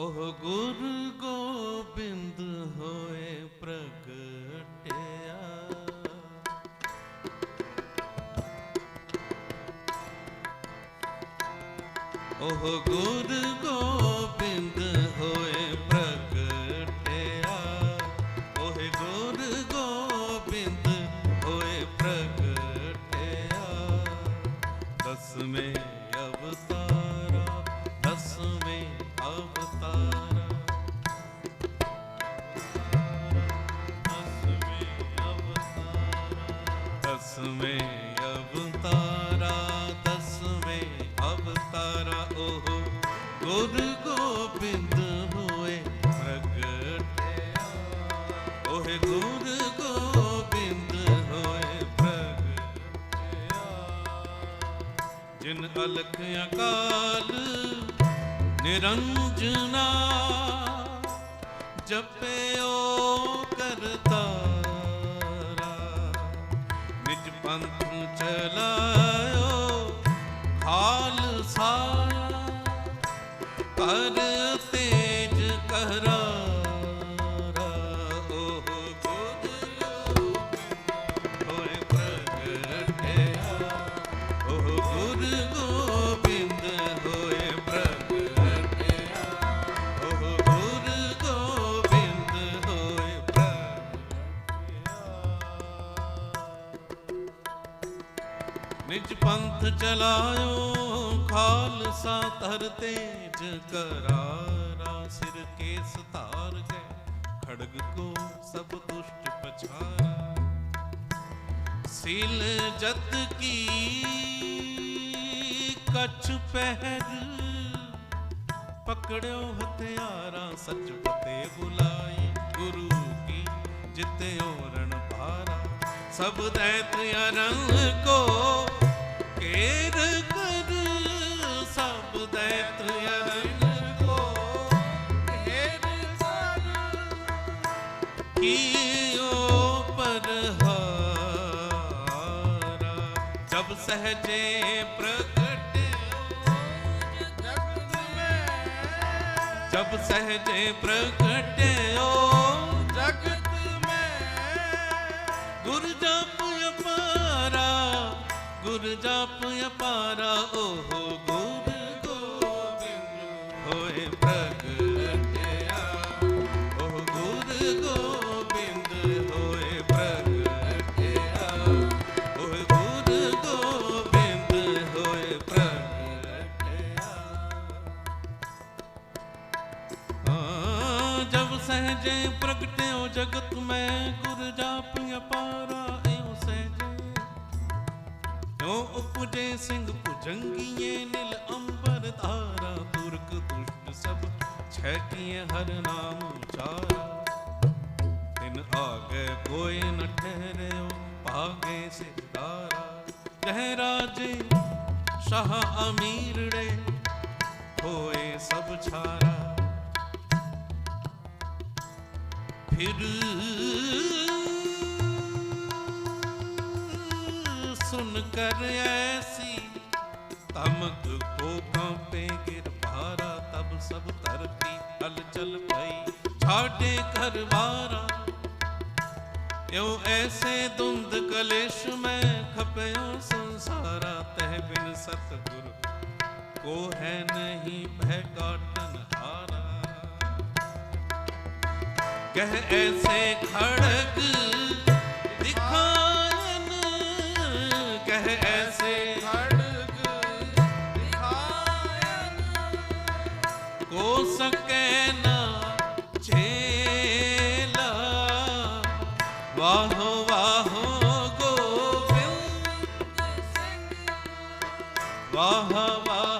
ਉਹ ਗੁਰ ਗੋਬਿੰਦ ਹੋਏ ਪ੍ਰਗਟਿਆ। ਉਹ ਗੁਰ ਗੋਬਿੰਦ ਦਸਵੇਂ ਅਵਤਾਰਾ ਦਸਵੇਂ ਅਵਤਾਰਾ, ਉਹ ਗੁਰ ਗੋਬਿੰਦ ਹੋਏ ਪ੍ਰਗਟਿਆ ਓਏ ਗੁਰ ਗੋਬਿੰਦ ਹੋਏ ਪ੍ਰਗਟਿਆ ਜਿਨ ਅਲਖ ਅਕਾਲ ਨਿਰੰਜਨਾ, ਜਪਿਓ चला ਚਲਾਇਓ ਖਾਲਸਾ ਧਰ ਤੇਜ ਕਰਾਰਾ, ਸਿਰ ਕੇਸ ਧਾਰ ਗਏ ਖੜਗ ਕੋ ਸਭ ਦੁਸ਼ਟ ਪਛਾਰਾ। ਸਿਲ ਜਤ ਕੀ ਕਛ ਪਹਿਰ ਪਕੜਿਓ ਹਥਿਆਰਾਂ ਸੱਚ ਪਤੇ ਬੁਲਾਈ, ਗੁਰੂ ਕੀ ਜਿਤਿਓ ਰਣ ਭਾਰਾ। ਸਭ ਦੈਤ ਅਰੰਗ ਕੋ ਕੇਰ ਕਰ ਸਭ ਦੈਤ ਅਰੰਗ ਕੋ? ਕੇਰ ਕਰ ਕੀਓ ਪਰਹਾਰਾ ਜਬ ਸਹਜੇ ਪ੍ਰਗਟ ਜਗਤ ਮੈਂ। ਜਬ ਸਹਜੇ ਪ੍ਰਗਟਿਓ ਜਗਤ ਗੁਰ ਜਪ ਅਪਾਰਾ ਓਹ ਗੁਰ ਗੋਬਿੰਦ ਹੋਏ ਪ੍ਰਗਟਿਆ ਓਹ ਗੁਰ ਗੋਬਿੰਦ ਹੋਏ ਪ੍ਰਗਟਿਆ ਓਹ ਗੁਰ ਗੋਬਿੰਦ ਹੋਏ ਪ੍ਰਗਟਿਆ ਹਾਂ, ਜਬ ਸਹਜੇ ਪ੍ਰਗਟਿਓ ਜਗਤ ਮੈਂ, ਗੁਰ ਜਾਪ ਅਪਾਰਾ ਜੋ ਉਪਜੇ ਸਿੰਘ ਭੁਜੰਗੀਏ ਨਿਲ ਅੰਬਰ ਧਾਰਾ ਤੁਰਕ ਦੁਸ਼ਟ ਸਭ ਛੈਟੀਏ ਹਰ ਨਾਮ ਉਚਾਰਾ। ਤਿਨ ਆਗੇ ਕੋਈ ਨ ਠਹਿਰਿਓ, ਭਾਗੇ ਸਿਦਾਰਾ ਜਹ ਰਾਜੇ ਸ਼ਾਹ ਅਮੀਰੜੇ ਹੋਏ ਸਭ ਛਾਰਾ। ਫਿਰ ਸੁਨ ਕਰ ਐਸੀ ਤਮਕ ਕੋ ਕਾਂਪੇ ਗਿਰ ਭਾਰਾ, ਤਬ ਸਭ ਧਰਤੀ ਹਲ ਚਲ ਪਈ। ਛਾਟੇ ਘਰਵਾਰਾ ਇਉ ਐਸੇ ਦੁੰਦ ਕਲੇਸ਼ ਮੈਂ ਖਪਿਓ ਸੰਸਾਰਾ, ਤਹਿ ਬਿਨ ਸਤਗੁਰ ਕੋ ਹੈ ਨਹੀਂ ਭੈ ਕਾਟਨ ਹਾਰਾ। ਕਹਿ ਐਸੇ ਖੜਕ ਸਕੈ ਨਾ ਝੇਲਾ। ਵਾਹ ਵਾਹ ਗੋਬਿੰਦ ਸਿੰਘ। ਵਾਹ ਵਾਹ।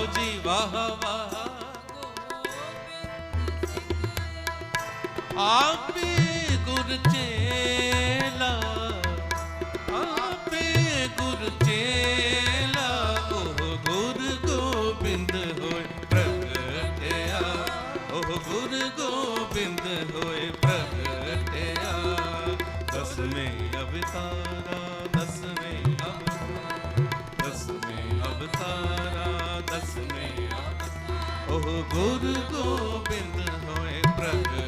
ਗਾਓ ਜੀ ਵਾਹ ਵਾਹ। ਆਪੇ ਗੁਰ ਚੇਲਾ, ਆਪੇ ਗੁਰ ਚੇਲਾ, ਉਹ ਗੁਰ ਗੋਬਿੰਦ ਹੋਏ ਪ੍ਰਗਟਿਆ। ਉਹ ਗੁਰ ਗੋਬਿੰਦ ਹੋਏ ਪ੍ਰਗਟਿਆ। ਦਸਵੇਂ ਅਵਤਾਰਾ ਦਸਵੇਂ ਅਵਤਾਰਾ ਦਸਵੇਂ ਅਵਤਾਰਾ। ਦਸਵੇਂ ਅਵਤਾਰਾ ਉਹ ਗੁਰ ਗੋਬਿੰਦ ਹੋਏ ਪ੍ਰਗਟਿਆ